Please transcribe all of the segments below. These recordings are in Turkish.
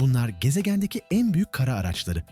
Bunlar gezegendeki en büyük kara araçları.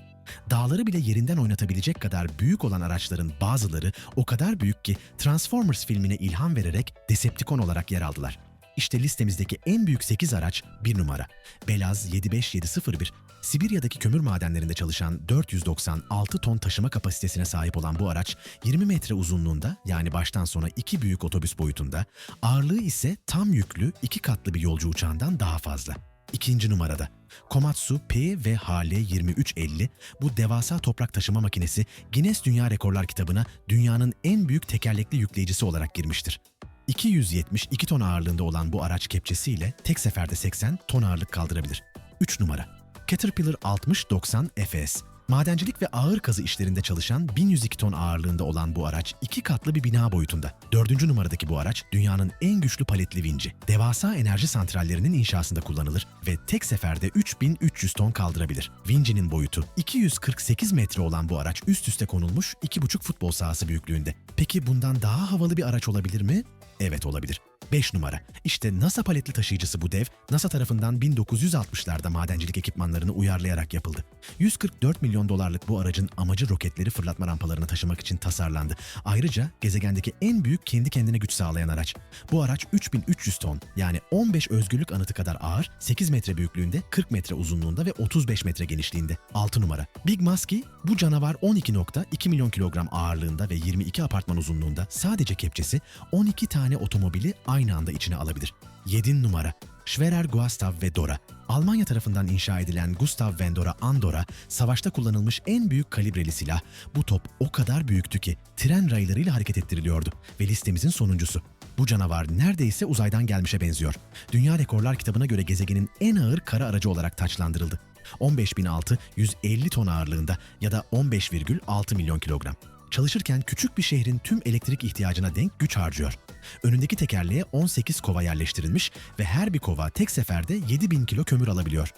Dağları bile yerinden oynatabilecek kadar büyük olan araçların bazıları o kadar büyük ki Transformers filmine ilham vererek Decepticon olarak yer aldılar. İşte listemizdeki en büyük 8 araç 1 numara. Belaz 75701, Sibirya'daki kömür madenlerinde çalışan 496 ton taşıma kapasitesine sahip olan bu araç 20 metre uzunluğunda yani baştan sona iki büyük otobüs boyutunda, ağırlığı ise tam yüklü iki katlı bir yolcu uçağından daha fazla. İkinci numarada Komatsu P ve HL 2350 bu devasa toprak taşıma makinesi Guinness Dünya Rekorlar kitabına dünyanın en büyük tekerlekli yükleyicisi olarak girmiştir. 272 ton ağırlığında olan bu araç kepçesiyle tek seferde 80 ton ağırlık kaldırabilir. 3 numara Caterpillar 6090 FS Madencilik ve ağır kazı işlerinde çalışan 1102 ton ağırlığında olan bu araç iki katlı bir bina boyutunda. Dördüncü numaradaki bu araç dünyanın en güçlü paletli vinci. Devasa enerji santrallerinin inşasında kullanılır ve tek seferde 3300 ton kaldırabilir. Vincinin boyutu 248 metre olan bu araç üst üste konulmuş 2,5 futbol sahası büyüklüğünde. Peki bundan daha havalı bir araç olabilir mi? Evet olabilir. 5 numara. İşte NASA paletli taşıyıcısı bu dev, NASA tarafından 1960'larda madencilik ekipmanlarını uyarlayarak yapıldı. 144 milyon dolarlık bu aracın amacı roketleri fırlatma rampalarına taşımak için tasarlandı. Ayrıca gezegendeki en büyük kendi kendine güç sağlayan araç. Bu araç 3300 ton yani 15 özgürlük anıtı kadar ağır, 8 metre büyüklüğünde, 40 metre uzunluğunda ve 35 metre genişliğinde. 6 numara. Big Muskie, bu canavar 12.2 milyon kilogram ağırlığında ve 22 apartman uzunluğunda sadece kepçesi 12 tane otomobili aynı anda içine alabilir. 7 numara. Schwerer Gustav ve Dora. Almanya tarafından inşa edilen Gustav ve Dora Andorra, savaşta kullanılmış en büyük kalibreli silah. Bu top o kadar büyüktü ki tren raylarıyla hareket ettiriliyordu. Ve listemizin sonuncusu. Bu canavar neredeyse uzaydan gelmişe benziyor. Dünya Rekorlar kitabına göre gezegenin en ağır kara aracı olarak taçlandırıldı. 15.006 150 ton ağırlığında ya da 15,6 milyon kilogram. Çalışırken küçük bir şehrin tüm elektrik ihtiyacına denk güç harcıyor. Önündeki tekerleğe 18 kova yerleştirilmiş ve her bir kova tek seferde 7000 kilo kömür alabiliyor.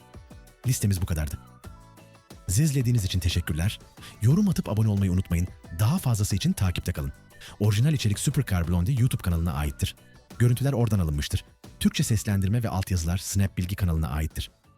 Listemiz bu kadardı. Bizi izlediğiniz için teşekkürler. Yorum atıp abone olmayı unutmayın. Daha fazlası için takipte kalın. Orijinal içerik Supercar Blondie YouTube kanalına aittir. Görüntüler oradan alınmıştır. Türkçe seslendirme ve altyazılar Snap Bilgi kanalına aittir.